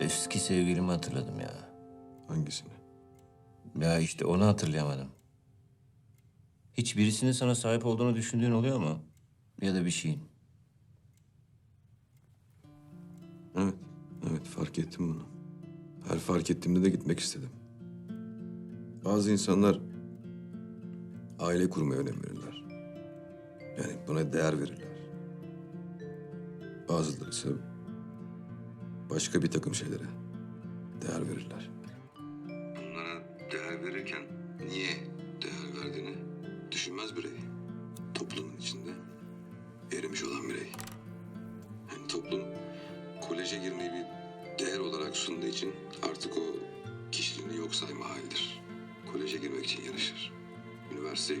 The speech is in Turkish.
Eski sevgilimi hatırladım ya. Hangisini? Ya işte onu hatırlayamadım. Hiç birisinin sana sahip olduğunu düşündüğün oluyor mu? Ya da bir şeyin. Evet, evet fark ettim bunu. Her fark ettiğimde de gitmek istedim. Bazı insanlar aile kurmaya önem verirler. Yani buna değer verirler. Bazıları ise başka bir takım şeylere değer verirler. Bunlara değer verirken niye değer verdiğini düşünmez birey. Toplumun içinde erimiş olan birey. Yani toplum koleje girmeyi bir değer olarak sunduğu için artık o kişiliğini yok sayma halidir. Koleje girmek için yarışır. Üniversiteye girmek